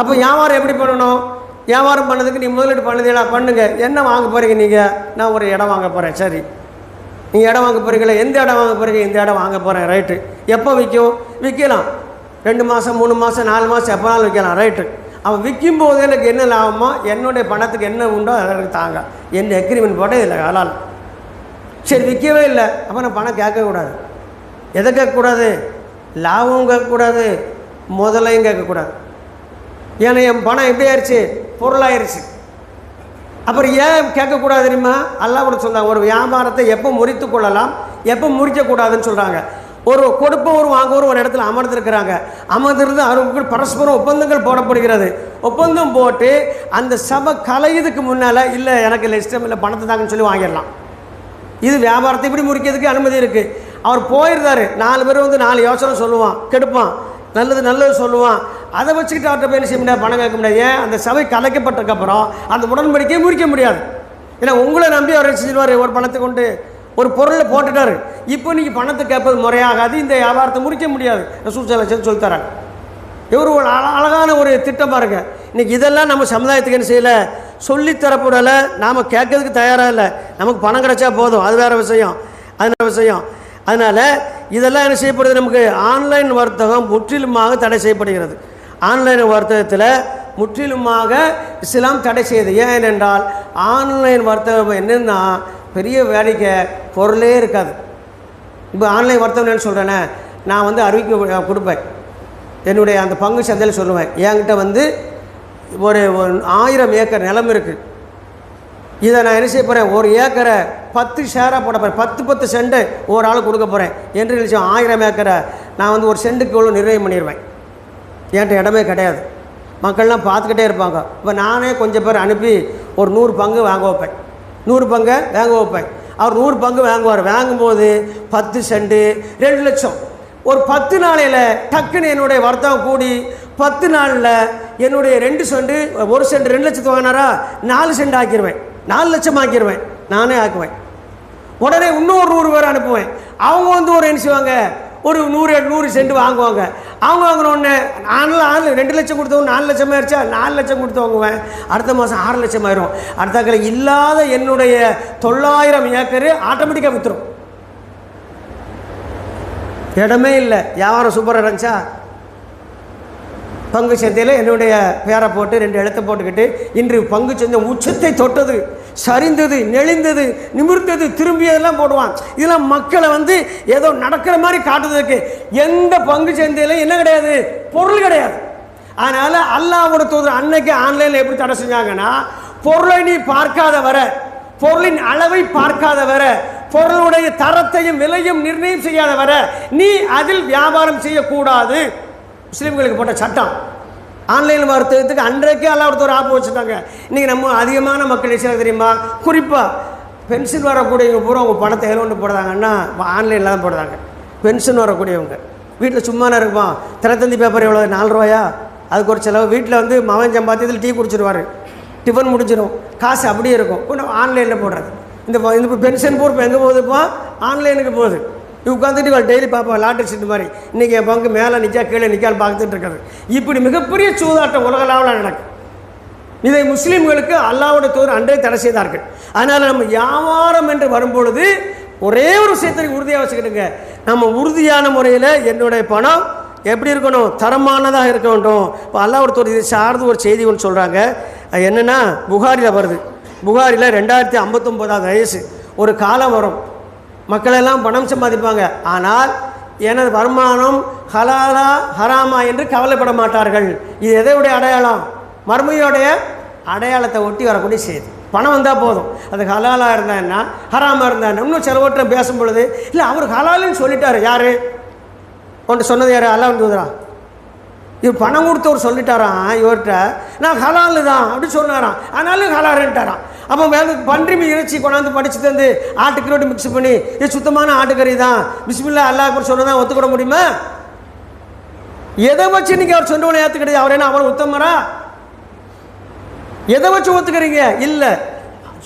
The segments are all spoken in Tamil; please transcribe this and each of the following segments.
அப்போ வியாபாரம் எப்படி பண்ணணும்? வியாபாரம் பண்ணதுக்கு நீ முதலீடு பண்ணுதீங்களா பண்ணுங்க. என்ன வாங்க போகிறீங்க நீங்கள் நான் ஒரு இடம் வாங்க போகிறேன் சரி. நீங்கள் இடம் வாங்க போகிறீங்களா எந்த இடம் வாங்க போகிறீங்க இந்த இடம் வாங்க போகிறேன் ரைட்டு. எப்போ விற்கும் விற்கலாம் ரெண்டு மாதம் மூணு மாதம் நாலு மாதம் எப்போனாலும் விற்கலாம் ரைட்டு. அவன் விற்கும் போது எனக்கு என்ன லாபமோ என்னுடைய பணத்துக்கு என்ன உண்டோ அதை எனக்கு தாங்க. என்ன எக்ரிமெண்ட் போட இதில் ஹலால் சரி விற்கவே இல்லை. அப்போ நான் பணம் கேட்கக்கூடாது எதை கேட்கக்கூடாது? லாபமும் கேட்கக்கூடாது. முதலையும் கேட்கக்கூடாது. ஏன்னா என் பணம் எப்படி ஆயிடுச்சு பொருளாயிருச்சு. அப்புறம் ஏன் கேட்கக்கூடாது தெரியுமா? அல்லா கூட சொல்கிறாங்க ஒரு வியாபாரத்தை எப்போ முறித்து கொள்ளலாம் எப்போ முறிக்கக்கூடாதுன்னு சொல்கிறாங்க ஒரு கொடுப்பவரும் வாங்குவரும் ஒரு இடத்துல அமர்ந்திருக்கிறாங்க. அமர்ந்திருந்து அவருக்கு பரஸ்பரம் ஒப்பந்தங்கள் போடப்படுகிறது. ஒப்பந்தம் போட்டு அந்த சபை கலையதுக்கு முன்னால் இல்லை எனக்கு இல்லை இஷ்டம் இல்லை பணத்தை தாங்கன்னு சொல்லி வாங்கிடலாம். இது வியாபாரத்தை இப்படி முறிக்கிறதுக்கு அனுமதி இருக்குது அவர் போயிருந்தாரு. நாலு பேர் வந்து நாலு யோசனை சொல்லுவான். கெடுப்பான். நல்லது நல்லது சொல்லுவான். அதை வச்சுக்கிட்டு அவர்கிட்ட போய் என்ன செய்ய முடியாது? பணம் கேட்க முடியாது. ஏன்? அந்த சபை கலைக்கப்பட்டதுக்கப்புறம் அந்த உடன்படிக்கையை முறிக்க முடியாது. ஏன்னா உங்களை நம்பி அவர் செஞ்சிருவார்? ஒரு பணத்தை கொண்டு ஒரு பொருளை போட்டுட்டாரு. இப்போ நீங்கள் பணத்தை கேட்பது முறையாகாது. இந்த வியாபாரத்தை முறிக்க முடியாது. ரசூல் சலாச்சல் சொல்லித்தராங்க இவர் ஒரு அழ அழகான ஒரு திட்டம் பாருங்க. இன்னைக்கு இதெல்லாம் நம்ம சமுதாயத்துக்கு என்ன செய்யலை? சொல்லித்தரப்படலை நாம் கேட்கறதுக்கு தயாராக இல்லை. நமக்கு பணம் கிடைச்சா போதும். அது வேறு விஷயம். அது வேறு விஷயம். அதனால் இதெல்லாம் என்ன செய்யப்படுது? நமக்கு ஆன்லைன் வர்த்தகம் முற்றிலுமாக தடை செய்யப்படுகிறது. ஆன்லைன் வர்த்தகத்தில் முற்றிலுமாக இஸ்லாம் தடை செய்யுது. ஏன் என்றால் ஆன்லைன் வர்த்தகம் என்னென்னா பெரிய வேலைக்கு பொருளே இருக்காது. இப்போ ஆன்லைன் வர்த்தகம் என்ன சொல்கிறேன்னே நான் வந்து அறிவிக்க கொடுப்பேன். என்னுடைய அந்த பங்கு சந்தையில் சொல்லுவேன். என்கிட்ட வந்து ஒரு ஆயிரம் ஏக்கர் நிலம் இருக்குது இதை நான் என்ன செய்ய போகிறேன் ஒரு ஏக்கரை பத்து ஷேராக போட போகிறேன் பத்து பத்து சென்ட்டு ஒரு ஆள் கொடுக்க போகிறேன் என்று நினச்சோம் ஆயிரம் ஏக்கரை நான் வந்து ஒரு சென்ட்டுக்கு எவ்வளோ நிர்ணயம் பண்ணிடுவேன் என்கிட்ட இடமே கிடையாது. மக்கள்லாம் பார்த்துக்கிட்டே இருப்பாங்க. இப்போ நானே கொஞ்சம் பேர் அனுப்பி ஒரு நூறு பங்கு வாங்க வைப்பேன். நூறு பங்கை வாங்க வைப்பேன். அவர் நூறு பங்கு வாங்குவார். வாங்கும்போது பத்து சென்ட்டு ரெண்டு லட்சம். ஒரு பத்து நாளையில் டக்குன்னு என்னுடைய வர்த்தகம் கூடி பத்து நாளில் என்னுடைய ரெண்டு செண்டு ஒரு சென்ட் ரெண்டு லட்சத்து வாங்கினாரா? நாலு சென்ட் ஆக்கிடுவேன் நாலு லட்சம் ஆக்கிடுவேன் நானே ஆக்குவேன். உடனே இன்னொரு நூறு பேர் அனுப்புவேன். அவங்க வந்து ஒரு என்ன செய்வாங்க? ஒரு நூறு நூறு சென்ட் வாங்குவாங்க. அவங்க வாங்கின உடனே நாலு ஆறு ரெண்டு லட்சம் கொடுத்தவங்க நாலு லட்சம் ஆயிடுச்சா நாலு லட்சம் கொடுத்து வாங்குவேன். அடுத்த மாதம் ஆறு லட்சம் ஆயிரும். அடுத்த கிளை இல்லாத என்னுடைய தொள்ளாயிரம் ஏக்கரு ஆட்டோமேட்டிக்காக விற்றுரும் இடமே இல்லை. வியாபாரம் சூப்பராக இருந்துச்சா? பங்கு சந்தையில் என்னுடைய பேரை போட்டு ரெண்டு எழுத்தை போட்டுக்கிட்டு இன்று பங்கு சந்தை உச்சத்தை தொட்டது சரிந்தது நெளிந்தது நிமிர்ந்தது திரும்பியதெல்லாம் போடுவான். இதெல்லாம் மக்களை வந்து ஏதோ நடக்கிற மாதிரி காட்டுறதுக்கு. எந்த பங்கு சந்தையிலும் என்ன கிடையாது? பொருள் கிடையாது. அதனால் அல்லாவோட தூதர் அன்னைக்கு ஆன்லைனில் எப்படி தடை செஞ்சாங்கன்னா பொருளை நீ பார்க்காத வர பொருளின் அளவை பார்க்காத வர பொருளுடைய தரத்தையும் விலையும் நிர்ணயம் செய்யாத வர நீ அதில் வியாபாரம் செய்யக்கூடாது. முஸ்லீம்களுக்கு போட்ட சட்டம். ஆன்லைன் வர்த்தகத்துக்கு அன்றைக்கே எல்லாம் ஒரு ஆப்பு வச்சுட்டாங்க இன்றைக்கி நம்ம அதிகமான மக்கள் விஷயம் தெரியுமா? குறிப்பாக பென்ஷன் வரக்கூடியவங்க பூரா அவங்க பணத்தை ஏழு போடுறாங்கன்னா ஆன்லைனில் தான் போடுறாங்க. பென்ஷன் வரக்கூடியவங்க. வீட்டில் சும்மானா இருப்பான். தினத்தந்தி பேப்பர் எவ்வளோ நாலு ரூபாயா? அதுக்கு ஒரு செலவு. வீட்டில் வந்து மகன் சம்பாத்தியத்தில் டீ குடிச்சிருவார். டிஃபன் முடிச்சிடும் காசு அப்படியே இருக்கும். இப்போ நம்ம ஆன்லைனில் போடுறது. இந்த இந்த பென்ஷன் பொறுப்பு எங்கே போகுதுப்பா ஆன்லைனுக்கு போகுது. உட்காந்துட்டு இவள் டெய்லி பார்ப்போம் லாட்டரி சீட்டு மாதிரி. இன்றைக்கி என் பங்கு மேலே நிற்கா கீழே நிற்கான்னு பார்த்துட்டு இருக்காது இப்படி மிகப்பெரிய சூதாட்டம் உலகளாவில் நடக்கும் இதை முஸ்லீம்களுக்கு அல்லாவோட தூர் அன்றே தடை செய்தார்கள். அதனால் நம்ம வியாபாரம் என்று வரும்பொழுது ஒரே ஒரு விஷயத்தை உறுதியாக வச்சுக்கிட்டுங்க நம்ம உறுதியான முறையில் என்னுடைய பணம் எப்படி இருக்கணும்? தரமானதாக இருக்க வேண்டும். இப்போ அல்லாவோட தூர் இதை சார்ந்து ஒரு செய்தி ஒன்று சொல்கிறாங்க அது என்னென்னா புகாரில் வருது. புகாரில் ரெண்டாயிரத்தி ஐம்பத்தொம்போதாவது வயசு. ஒரு காலம் வரும். மக்களெல்லாம் பணம் சம்பாதிப்பாங்க. ஆனால் எனது வருமானம் ஹலாலா ஹராமா என்று கவலைப்பட மாட்டார்கள். இது எதையுடைய அடையாளம்? மறுமையோடைய அடையாளத்தை ஒட்டி வரக்கூடிய செய்தி. பணம் வந்தால் போதும். அது ஹலாலாக இருந்தா என்ன ஹராமாக இருந்தா என்ன இன்னும் சிலவற்றை பேசும் பொழுது இல்லை அவர் ஹலாலுன்னு சொல்லிட்டார். யார்? ஒன்று சொன்னது யார்? அல்லா தூதரா? இவர் பணம் கொடுத்தவர் சொல்லிட்டாராம். இவர்கிட்ட நான் ஹலாலு தான் அப்படின்னு சொன்னாராம். ஆனாலும் ஹலாருன்ட்டாராம் அப்போ வேலை பன்றி மீன் இறைச்சி கொண்டாந்து படிச்சு தந்து ஆட்டுக்கறோடு மிக்ஸ் பண்ணி இது சுத்தமான ஆட்டுக்கறி தான். பிஸ்மில்லா அல்லாஹ் சொன்னதான் ஒத்துக்கிட முடியுமா? எதை வச்சு நீங்கள் அவர் சொன்னவனை ஏற்றுக்கிட்டது அவர் என்ன அவர் உத்தமரா? எதை வச்சு ஒத்துக்கிறீங்க? இல்லை.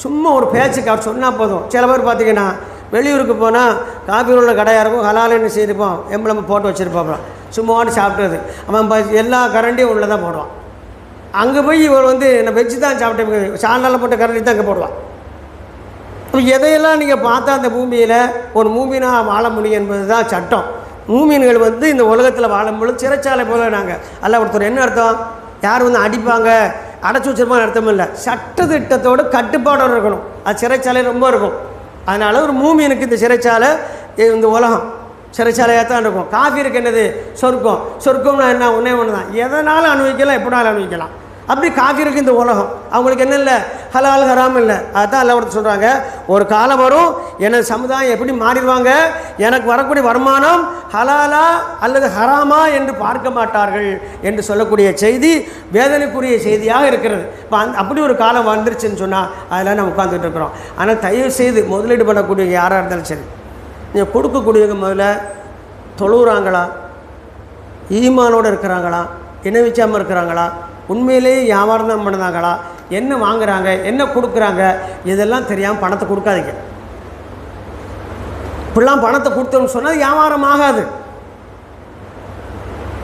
சும்மா ஒரு பேச்சுக்கு அவர் சொன்னால் போதும். சில பேர் பார்த்தீங்கன்னா வெளியூருக்கு போனால் காபி உள்ள கடையாக இருக்கும் ஹலாலுன்னு செய்திருப்போம் எம்பளம் போட்டு வச்சுருப்போம் சும்மாவான்னு சாப்பிட்றது அவன் எல்லா கரண்டியும் உள்ளே தான் போடுவான். அங்கே போய் இவர் வந்து நான் வெஜ்ஜு தான் சாப்பிட்டேன் சாணால போட்ட கரண்டி தான் அங்கே போடுவான் இப்போ எதையெல்லாம் நீங்கள் பார்த்தா அந்த பூமியில் ஒரு மூமினாக வாழ முடியும் என்பது தான் சட்டம். மூமின்கள் வந்து இந்த உலகத்தில் வாழும்பொழுது சிறைச்சாலை போல நாங்கள் அல்ல ஒருத்தர் என்ன அர்த்தம்? யார் வந்து அடிப்பாங்க? அடைச்சி வச்சிருப்பாங்க அர்த்தம் இல்லை. சட்டத்திட்டத்தோடு கட்டுப்பாடோடு இருக்கணும். அது சிறைச்சாலை ரொம்ப இருக்கும். அதனால் ஒரு மூமியனுக்கு இந்த சிறைச்சாலை இந்த உலகம். சிறைச்சாலையாக தான் இருக்கும். காஃபிருக்கு என்னது? சொர்க்கம். சொர்க்கம்னா என்ன? ஒன்றே ஒன்று தான் எதனாலும் அனுபவிக்கலாம்? எப்படினாலும் அனுபவிக்கலாம். அப்படி காஃபிருக்கு இந்த உலகம். அவங்களுக்கு என்ன இல்லை? ஹலால் ஹராம் இல்லை. அதுதான் எல்லாம் ஒருத்தர் சொல்கிறாங்க ஒரு காலம் வரும் எனது சமுதாயம் எப்படி மாறிடுவாங்க? எனக்கு வரக்கூடிய வருமானம் ஹலாலா அல்லது ஹராமா என்று பார்க்க மாட்டார்கள் என்று சொல்லக்கூடிய செய்தி வேதனைக்குரிய செய்தியாக இருக்கிறது. இப்போ அந் அப்படி ஒரு காலம் வந்துருச்சுன்னு சொன்னால் அதெல்லாம் நம்ம உட்காந்துட்டு இருக்கிறோம். ஆனால் தயவு செய்து முதலீடு பண்ணக்கூடிய யாராக இருந்தாலும் சரி நீங்கள் கொடுக்கக்கூடியவங்க முதல்ல தொழுகிறாங்களா ஈமானோடு இருக்கிறாங்களா? இணைவிச்சாமல் இருக்கிறாங்களா? உண்மையிலேயே வியாபாரம் தான் பண்ணுறாங்களா என்ன வாங்குறாங்க? என்ன கொடுக்குறாங்க? இதெல்லாம் தெரியாமல் பணத்தை கொடுக்காதீங்க. இப்படிலாம் பணத்தை கொடுத்தோம்னு சொன்னால் வியாபாரம் ஆகாது.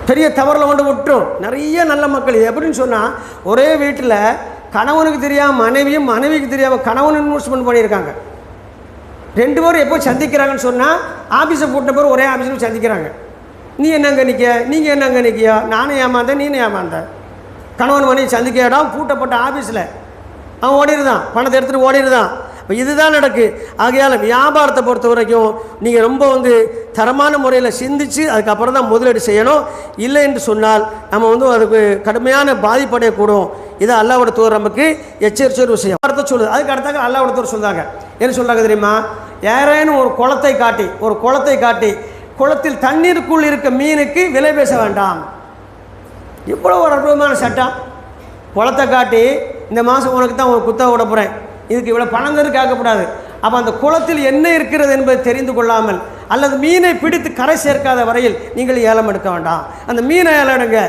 பெரிய தவறில் கொண்டு விட்டுரும். நிறைய நல்ல மக்கள். எப்படின்னு சொன்னால் ஒரே வீட்டில் கணவனுக்கு தெரியாமல் மனைவியும் மனைவிக்கு தெரியாமல் கணவன் இன்வெஸ்ட்மெண்ட் பண்ணியிருக்காங்க. ரெண்டு பேரும் எப்போ சந்திக்கிறாங்கன்னு சொன்னால் ஆஃபீஸை போட்ட பேர் ஒரே ஆஃபீஸில் சந்திக்கிறாங்க. நீ என்னங்க நிற்க நீங்கள் என்னங்க நிற்கியா நானும் ஏமாந்தேன் நீனும் ஏமாந்தேன். கணவன் மனைவி சந்திக்க இடம் பூட்டப்பட்ட ஆஃபீஸில் அவன் ஓடிடுதான் பணத்தை எடுத்துகிட்டு ஓடிடுதான் இப்போ இதுதான் நடக்கு. ஆகையால் வியாபாரத்தை பொறுத்த வரைக்கும் நீங்கள் ரொம்ப வந்து தரமான முறையில் சிந்திச்சு அதுக்கப்புறம் தான் முதலீடு செய்யணும். இல்லை என்று சொன்னால் நம்ம வந்து அதுக்கு கடுமையான பாதிப்படையக்கூடும் இது அல்லாவோட தூர் நமக்கு எச்சரிச்ச ஒரு விஷயம். அடுத்த சொல்லுது. அதுக்கு அடுத்தாக்க அல்லாவோட தூர் சொல்கிறாங்க என்ன சொல்கிறாங்க தெரியுமா? யாரேனும் ஒரு குளத்தை காட்டி ஒரு குளத்தை காட்டி குளத்தில் தண்ணீருக்குள் இருக்க மீனுக்கு விலை பேச வேண்டாம். இவ்வளோ ஒரு அற்புதமான சட்டம் குளத்தை காட்டி இந்த மாதம் உனக்கு தான் உன் குத்தகை விட போகிறேன் இதுக்கு இவ்வளோ பணம் தரு கேட்கக்கூடாது. அப்போ அந்த குளத்தில் என்ன இருக்கிறது என்பதை தெரிந்து கொள்ளாமல் அல்லது மீனை பிடித்து கரை சேர்க்காத வரையில் நீங்கள் ஏலம் எடுக்க வேண்டாம். அந்த மீனை ஏலம் எடுங்க.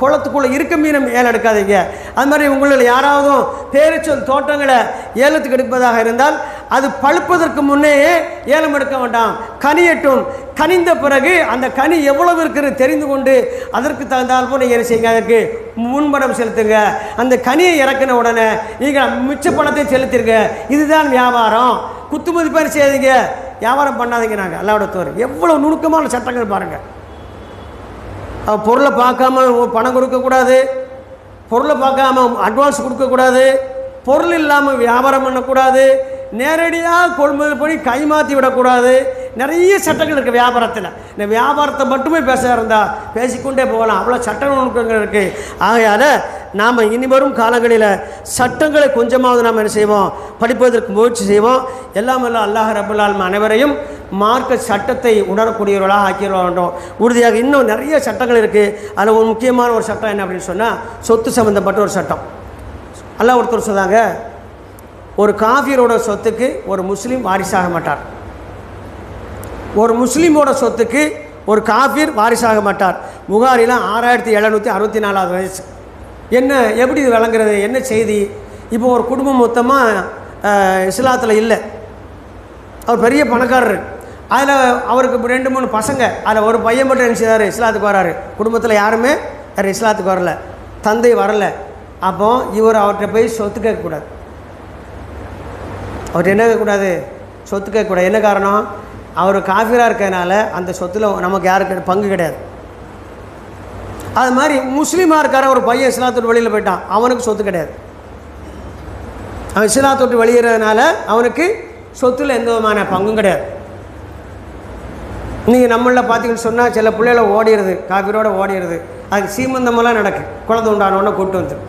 குளத்துக்குள்ளே இருக்க மீனை ஏலம் எடுக்காதீங்க. அது மாதிரி உங்களில் யாராவதும் பேரிச்சொல் தோட்டங்களை ஏலத்துக்கு எடுப்பதாக இருந்தால் அது பழுப்பதற்கு முன்னேயே ஏலம் எடுக்க வேண்டாம். கனியட்டும். கனிந்த பிறகு அந்த கனி எவ்வளவு இருக்கிறது தெரிந்து கொண்டு அதற்கு தகுந்தால் போல் நீங்கள் என்ன செய்யுங்க? அதற்கு முன்பணம் செலுத்துங்க. அந்த கனியை இறக்கின உடனே நீங்கள் மிச்ச பணத்தை செலுத்திருங்க. இதுதான் வியாபாரம். குத்து மதிப்பேர் செய்யுங்க வியாபாரம் பண்ணாதீங்க நாங்கள் அல்லாவோட தோறு எவ்வளோ நுணுக்கமான சட்டங்கள் பாருங்கள் பொருளை பார்க்காம பணம் கொடுக்கக்கூடாது பொருளை பார்க்காம அட்வான்ஸ் கொடுக்கக்கூடாது பொருள் இல்லாமல் வியாபாரம் பண்ணக்கூடாது. நேரடியாக கொள்முதல் பண்ணி கைமாற்றி விடக்கூடாது. நிறைய சட்டங்கள் இருக்குது வியாபாரத்தில். இந்த வியாபாரத்தை மட்டுமே பேச இருந்தால் பேசிக்கொண்டே போகலாம். அவ்வளோ சட்ட நுணுக்கங்கள் இருக்குது ஆகையால் நாம் இனி வரும் காலங்களில் சட்டங்களை கொஞ்சமாவது நாம் என்ன செய்வோம்? படிப்பதற்கு முயற்சி செய்வோம். எல்லாம் எல்லாம் அல்லாஹ் ரபுல்லாலும் அனைவரையும் மார்க்க சட்டத்தை உணரக்கூடியவர்களாக ஆக்கிட வேண்டும். உறுதியாக இன்னும் நிறைய சட்டங்கள் இருக்குது அதில் ஒரு முக்கியமான ஒரு சட்டம் என்ன அப்படின்னு சொன்னால் சொத்து சம்மந்தப்பட்ட ஒரு சட்டம். அல்லாஹ் ஒருத்தர் சொன்னாங்க ஒரு காஃபியரோட சொத்துக்கு ஒரு முஸ்லீம் வாரிசாக மாட்டார். ஒரு முஸ்லீமோட சொத்துக்கு ஒரு காஃபிர் வாரிசாக மாட்டார். புகாரிலாம் ஆறாயிரத்தி எழுநூற்றி அறுபத்தி நாலாவது வயசு. என்ன எப்படி இது விளங்குறது? என்ன செய்தி? இப்போ ஒரு குடும்பம் மொத்தமாக இஸ்லாத்தில் இல்லை. அவர் பெரிய பணக்காரர். அதில் அவருக்கு ரெண்டு மூணு பசங்க. அதில் ஒரு பையன் மட்டும் என்ன செய்தார் இஸ்லாத்துக்கு வராரு. குடும்பத்தில் யாருமே வேறு இஸ்லாத்துக்கு வரல. தந்தை வரல. அப்போ இவர் அவர்கிட்ட போய் சொத்து கேட்கக்கூடாது. அவர் என்ன கேட்கக்கூடாது? சொத்து கேட்கக்கூடாது. என்ன காரணம்? அவர் காஃபிராக இருக்கிறதுனால அந்த சொத்தில் நமக்கு யாருக்கு பங்கு கிடையாது. அது மாதிரி முஸ்லீமாக இருக்கார ஒரு பையன் இஸ்லாத்தோட்டு வெளியில் போயிட்டான் அவனுக்கு சொத்து கிடையாது. அவன் இஸ்லாத்தோட்டு வெளியேறதுனால அவனுக்கு சொத்தில் எந்த விதமான பங்கும் கிடையாது. நீங்கள் நம்மளில் பார்த்தீங்கன்னு சொன்னால் சில பிள்ளைகளை ஓடிடுது காஃபிரோட ஓடிடுது அதுக்கு சீமந்தமெல்லாம் நடக்கு. குழந்தை உண்டானோடனே கூட்டு வந்துடும்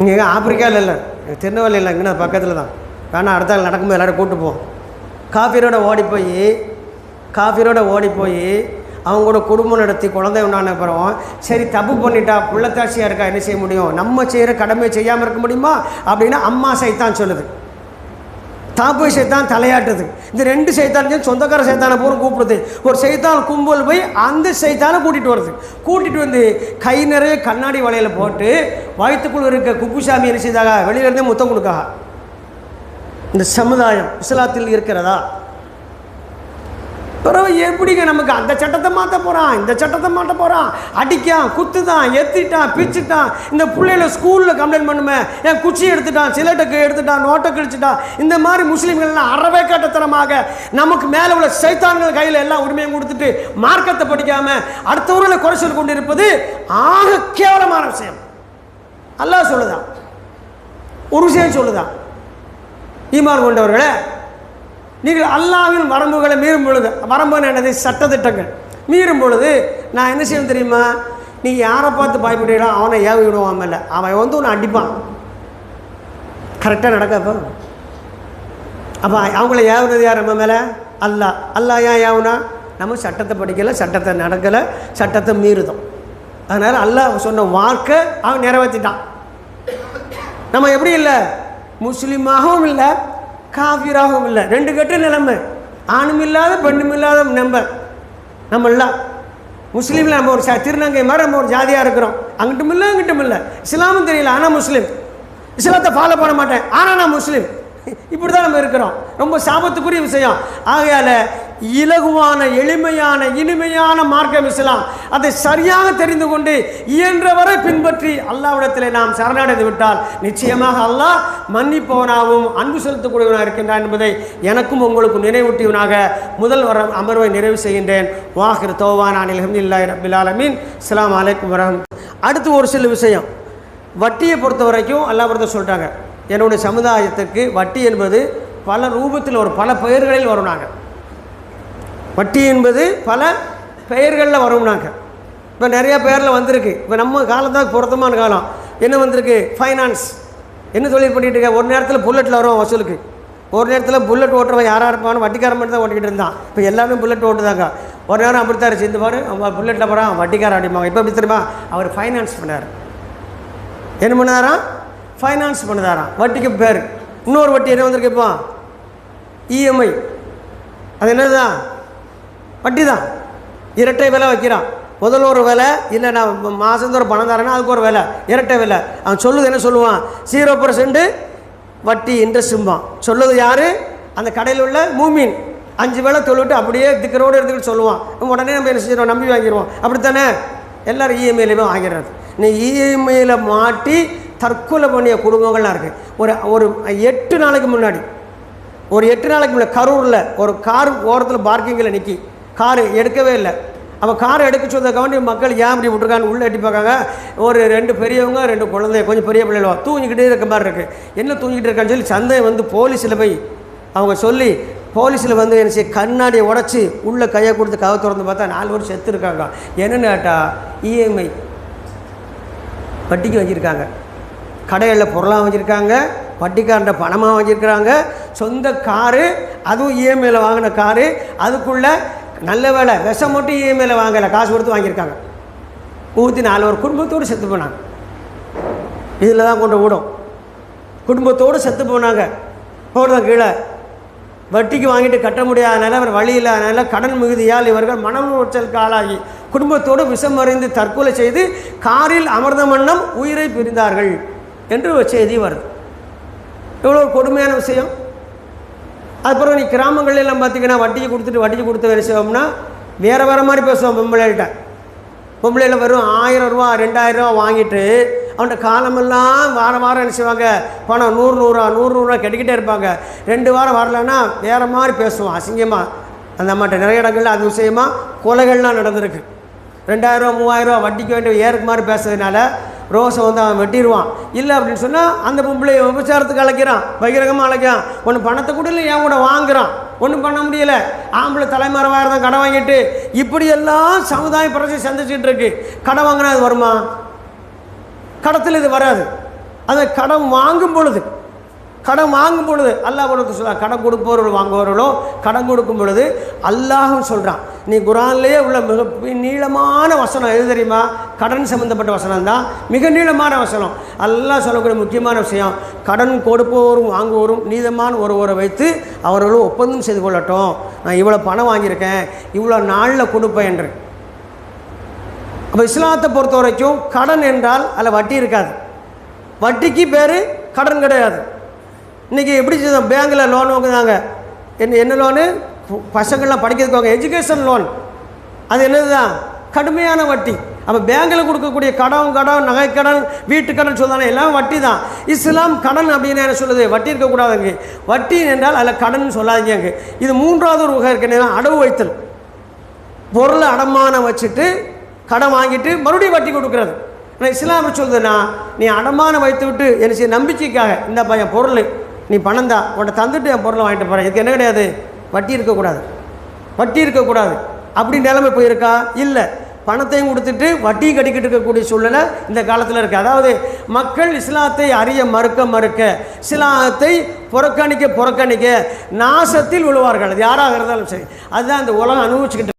இங்கே ஆப்பிரிக்காவில் இல்லை திருநெல்வேலி இல்லை இங்கே பக்கத்தில் தான் வேணா அடுத்த நடக்கும்போது எல்லோரும் கூட்டு போவோம். காஃபிரோட ஓடி போய் காஃபிரோட ஓடி போய் அவங்க கூட குடும்பம் நடத்தி குழந்தை உண்டான அப்புறம் சரி தப்பு பண்ணிட்டா புள்ளத்தாட்சியாக இருக்கா என்ன செய்ய முடியும்? நம்ம செய்கிற கடமையை செய்யாமல் இருக்க முடியுமா? அப்படின்னா அம்மா சைத்தான் சொல்லுது. தாப்பு சைத்தான் தலையாட்டுது. இந்த ரெண்டு சைத்தானையும் சொந்தக்கார சைத்தானை பூரா கூப்பிடுது. ஒரு சைத்தான் கும்பல் போய் அந்த சைத்தானை கூட்டிகிட்டு வருது. கூட்டிகிட்டு வந்து கை நிறைய கண்ணாடி வலையில் போட்டு வயிற்றுக்குள்ள இருக்க குப்புசாமி என்ன செய்தாக வெளியிலேருந்தே முத்தம் கொடுக்கா இந்த சமுதாயம் இஸ்லாத்தில் இருக்கிறதா? பிறகு எப்படிங்க நமக்கு அந்த சட்டத்தை மாற்ற போகிறான் இந்த சட்டத்தை மாற்ற போகிறான் அடிக்கான் குத்துதான் எத்திட்டான் பிச்சுட்டான். இந்த பிள்ளைகள ஸ்கூலில் கம்ப்ளைண்ட் பண்ணுமே. என் குச்சி எடுத்துட்டான் சிலட்டை எடுத்துட்டான் நோட்டை கிழிச்சிட்டான். இந்த மாதிரி முஸ்லீம்கள்லாம் அறவே கட்டத்தனமாக நமக்கு மேலே உள்ள சைத்தான்கள் கையில் எல்லாம் உரிமையும் கொடுத்துட்டு மார்க்கத்தை படிக்காமல் அடுத்தவர்களை குறை சொல்லி கொண்டு இருப்பது ஆக கேவலமான விஷயம். அல்லாஹ் சொல்லுதான். ஒரு விஷயம் சொல்லுதான். ஈமான் கொண்டவர்களே நீங்கள் அல்லாவின் வரம்புகளை மீறும் பொழுது வரம்புன்னு என்னது? சட்டத்திட்டங்கள். மீறும் பொழுது நான் என்ன செய்யணும் தெரியுமா? நீங்கள் யாரை பார்த்து பயப்படுறீங்களோ அவனை ஏவி விடுவான் இல்லை அவன் வந்து உன்னை அடிப்பான். கரெக்டாக நடக்கப்போ அப்போ அவங்கள ஏவுனது யார் நம்ம மேலே? அல்லா அல்லா ஏன் ஏவுனா? நம்ம சட்டத்தை படிக்கலை சட்டத்தை நடக்கலை சட்டத்தை மீறுதோம். அதனால் அல்லாஹ் சொன்ன வாக்கை அவன் நிறைவேற்றிட்டான் நம்ம எப்படி இல்லை? முஸ்லீமாகவும் இல்லை காஃபிராகவும் இல்லை. ரெண்டு கட்டு நிலைமை. ஆணும் இல்லாத பெண்ணும் இல்லாத நம்ம முஸ்லீமில் நம்ம ஒரு சா திருநங்கை மாதிரி நம்ம ஒரு ஜாதியாக இருக்கிறோம். அங்கிட்டும் இல்லை அங்கிட்டும் இல்லை. இஸ்லாமும் தெரியல ஆனால் முஸ்லீம். இஸ்லாத்தை ஃபாலோ பண்ண மாட்டேன் ஆனால் நான் முஸ்லீம். இப்படி தான் நம்ம இருக்கிறோம். ரொம்ப சாபத்துக்குரிய விஷயம். ஆகையால் இலகுவான எளிமையான இனிமையான மார்க்கம் இஸ்லாம். அதை சரியாக தெரிந்து கொண்டு இயன்றவரை பின்பற்றி அல்லாவிடத்தில் நாம் சரணடைந்து விட்டால் நிச்சயமாக அல்லாஹ் மன்னிப்பவனாகவும் அன்பு செலுத்தக்கூடியவனாக இருக்கின்றான் என்பதை எனக்கும் உங்களுக்கும் நினைவூட்டியவனாக முதல் வர அமர்வை நிறைவு செய்கின்றேன். வாஹிர் தோவான் அனில் அஹமதுல்லாஹி ரபில் ஆலமீன். அஸ்ஸலாமு அலைக்கும் வரஹம் அடுத்து ஒரு சில விஷயம். வட்டியை பொறுத்த வரைக்கும் அல்லாஹ் சொல்கிறாங்க சொல்லிட்டாங்க. என்னுடைய சமுதாயத்துக்கு வட்டி என்பது பல ரூபத்தில் ஒரு பல பெயர்களில் வரும் நாங்கள் வட்டி என்பது பல பெயர்களில் வரும்னாங்க. நாங்கள் இப்போ நிறைய பெயரில் வந்திருக்கு. இப்போ நம்ம காலம் தான் பொருத்தமான காலம். என்ன வந்திருக்கு? ஃபைனான்ஸ் என்ன தொழில் பண்ணிட்டு இருக்க? ஒரு நேரத்தில் புல்லட்டில் வரும் வசூலுக்கு. ஒரு நேரத்தில் புல்லட் ஓட்டுறவன் யாராக இருப்பான்னு வட்டிக்காரன் மட்டும் தான் ஓட்டிக்கிட்டு இருந்தான். இப்போ எல்லாமே புல்லட் ஓட்டுதாங்க. ஒரு நேரம் அப்படித்தான் இருந்துச்சு. இந்த பாரு அவன் புல்லட்டில் போகிறான் வட்டிக்காரன் அடிப்பாங்க இப்போ எப்படி தெரியுமா? அவர் ஃபைனான்ஸ் பண்ணார். என்ன பண்ணாராம் ஃபைனான்ஸ் பண்ணுதாராம். வட்டிக்கு பேர். இன்னொரு வட்டி என்ன வந்திருக்கு இப்போ? இஎம்ஐ அது என்னதுதான்? வட்டி தான் இரட்டை விலை வைக்கிறான். முதல்ல ஒரு விலை இல்லை நான் மாதந்தோறும் பணம் தரேன்னா அதுக்கு ஒரு விலை. இரட்டை விலை. அவன் சொல்லுது என்ன சொல்லுவான்? ஜீரோ பர்சன்ட்டு வட்டி இன்ட்ரெஸ்ட்டும்பான் சொல்லுது யார்? அந்த கடையில் உள்ள மூமீன். அஞ்சு வேலை தொழுவிட்டு அப்படியே திக்கரோடு எடுத்துக்கிட்டு சொல்லுவான். உடனே நம்ம என்ன செய்கிறோம் நம்பி வாங்கிடுவோம். அப்படித்தானே? எல்லோரும் இஎம்ஐலையுமே வாங்கிடுறது. நீ இஎம்ஐயில் மாட்டி தற்கொலை பண்ணிய குடும்பங்கள்லாம் இருக்குது ஒரு ஒரு எட்டு நாளைக்கு முன்னாடி. ஒரு எட்டு நாளைக்கு முன்னாடி கரூரில் ஒரு கார் ஓரத்தில் பார்க்கிங்கில் நிற்கி காரு எடுக்கவே இல்லை. அவன் காரை எடுக்க சொன்ன கவனி மக்கள் ஏன் இப்படி விட்டுருக்கான்னு உள்ளே எட்டி பார்க்காங்க. ஒரு ரெண்டு பெரியவங்க ரெண்டு குழந்தைய கொஞ்சம் பெரிய பிள்ளைகளோ தூங்கிக்கிட்டே இருக்க மாதிரி இருக்குது என்ன தூங்கிட்டு இருக்கான்னு சொல்லி சந்தையை வந்து போலீஸில் போய் அவங்க சொல்லி போலீஸில் வந்து என்ன செய்ய கண்ணாடியை உடச்சி உள்ளே கையை கொடுத்து கதை திறந்து பார்த்தா நாலு பேர் செத்து இருக்காங்க. என்னென்னு கேட்டா இஎம்ஐ வட்டிக்கு வச்சுருக்காங்க கடைகளில் பொருளாக வச்சுருக்காங்க வட்டிக்காரண்ட பணமாக வச்சுருக்கிறாங்க சொந்த காரு அதுவும் இஎம்ஐயில் வாங்கின காரு அதுக்குள்ளே நல்ல வேலை விஷம் மட்டும் இஎம்ஐயில் வாங்கலை காசு கொடுத்து வாங்கியிருக்காங்க. ஊற்றி நாலு ஒரு குடும்பத்தோடு செத்து போனாங்க. இதில் தான் கொண்டு விடும் குடும்பத்தோடு செத்து போனாங்க. போடுதான் கீழே வட்டிக்கு வாங்கிட்டு கட்ட முடியாதனால அவர் வழி இல்லாதனால கடன் மிகுதியால் இவர்கள் மனம் உளைச்சலுக்கு ஆளாகி குடும்பத்தோடு விஷம் அறிந்து தற்கொலை செய்து காரில் அமர்ந்த வண்ணம் உயிரை பிரிந்தார்கள். என்று ஒரு செய்தி வருது. எவ்வளோ கொடுமையான விஷயம். அப்புறம் நீ கிராமங்கள்ல எல்லாம் பார்த்தீங்கன்னா வட்டிக்கு கொடுத்துட்டு வட்டிக்கு கொடுத்து வேலை செய்வோம்னா வேறு வேறு மாதிரி பேசுவோம் பொம்பளைகிட்ட பொம்பளையில் வெறும் ஆயிரம் ரூபா ரெண்டாயிரம் ரூபா வாங்கிட்டு அவன்கிட்ட காலமெல்லாம் வாரம் வாரம் என்ன செய்வாங்க? பணம் நூறு நூறுரூவா நூறு நூறுரூவா கட்டிக்கிட்டே இருப்பாங்க. ரெண்டு வாரம் வரலன்னா வேறு மாதிரி பேசுவோம் அசிங்கமாக அந்த அம்மாட்ட நிறைய இடங்கள்ல அது விஷயமாக கொலைகள்லாம் நடந்திருக்கு. ரெண்டாயிரரூவா மூவாயிரரூவா வட்டிக்கு வேண்டிய ஏறுக்கு மாதிரி பேசுறதுனால ரோஸை வந்து அவன் வெட்டிடுவான். இல்லை அப்படின்னு சொன்னால் அந்த பொம்பளை விபச்சாரத்துக்கு அழைக்கிறான் பகிரகமாக அழைக்கிறான். ஒன்று பணத்தை கூட இல்லை என் கூட வாங்குகிறான் ஒன்றும் பண்ண முடியல. ஆம்பளை தலைமறைவாக இருந்தால் கடன் வாங்கிட்டு இப்படியெல்லாம் சமுதாய பிரச்சனை சந்திச்சுட்டு இருக்கு. கடன் வாங்கினா அது வருமா? கடத்தில் இது வராது. அதை கடன் வாங்கும் பொழுது கடன் வாங்கும் பொழுது அல்லாஹ் பொறுத்து சொல்ல கடன் கொடுப்பவர்கள் வாங்குவவர்களோ கடன் கொடுக்கும் பொழுது அல்லாஹும் சொல்கிறான் நீ குரான்லேயே உள்ள மிக நீளமான வசனம் எது தெரியுமா? கடன் சம்மந்தப்பட்ட வசனம் தான் மிக நீளமான வசனம். அல்லாஹ் சொல்லக்கூடிய முக்கியமான விஷயம் கடன் கொடுப்பவரும் வாங்குவோரும் நீதமான ஒருவரை வைத்து அவர்களும் ஒப்பந்தம் செய்து கொள்ளட்டும். நான் இவ்வளோ பணம் வாங்கியிருக்கேன் இவ்வளோ நாளில் கொடுப்பேன் என்று. அப்போ இஸ்லாத்தை பொறுத்த வரைக்கும் கடன் என்றால் அதில் வட்டி இருக்காது. வட்டிக்கு பேர் கடன் கிடையாது. இன்றைக்கி எப்படி செய்தோம் பேங்கில் லோன் வாங்குதாங்க என்ன என்ன லோனு பசங்கள்லாம் படிக்கிறதுக்கு எஜுகேஷன் லோன் அது என்னதுதான் கடுமையான வட்டி. அப்போ பேங்கில் கொடுக்கக்கூடிய கடன் கடன் நகைக்கடன் வீட்டுக்கடன் சொல்லுதானே எல்லாம் வட்டி தான் இஸ்லாம் கடன் அப்படின்னு என்ன சொல்லுது? வட்டி இருக்கக்கூடாதுங்க வட்டி என்றால் அதில் கடன் சொல்லாதீங்க. இது மூன்றாவது ஒரு வகை இருக்கு. அடவு வைத்தல். பொருளை அடமானம் வச்சுட்டு கடன் வாங்கிட்டு மறுபடியும் வட்டி கொடுக்குறது. ஆனால் இஸ்லாம் சொல்லுதுன்னா நீ அடமானம் வைத்து விட்டு என்ன செய்ய? நம்பிக்கைக்காக. இந்த பையன் பொருள். நீ பணம் தான் உன்னை தந்துட்டு என் பொருளை வாங்கிட்டு போகிறேன் இதுக்கு என்ன கிடையாது? வட்டி இருக்கக்கூடாது. வட்டி இருக்கக்கூடாது. அப்படி நிலைமை போயிருக்கா? இல்லை. பணத்தையும் கொடுத்துட்டு வட்டியும் கட்டிக்கிட்டு இருக்கக்கூடிய சூழ்நிலை இந்த காலத்தில் இருக்குது அதாவது மக்கள் இஸ்லாத்தை அறிய மறுக்க மறுக்க இஸ்லாத்தை புறக்கணிக்க புறக்கணிக்க நாசத்தில் விழுவார்கள். அது யாராக இருந்தாலும் சரி. அதுதான் இந்த உலகம் அனுபவிச்சுக்கிட்டு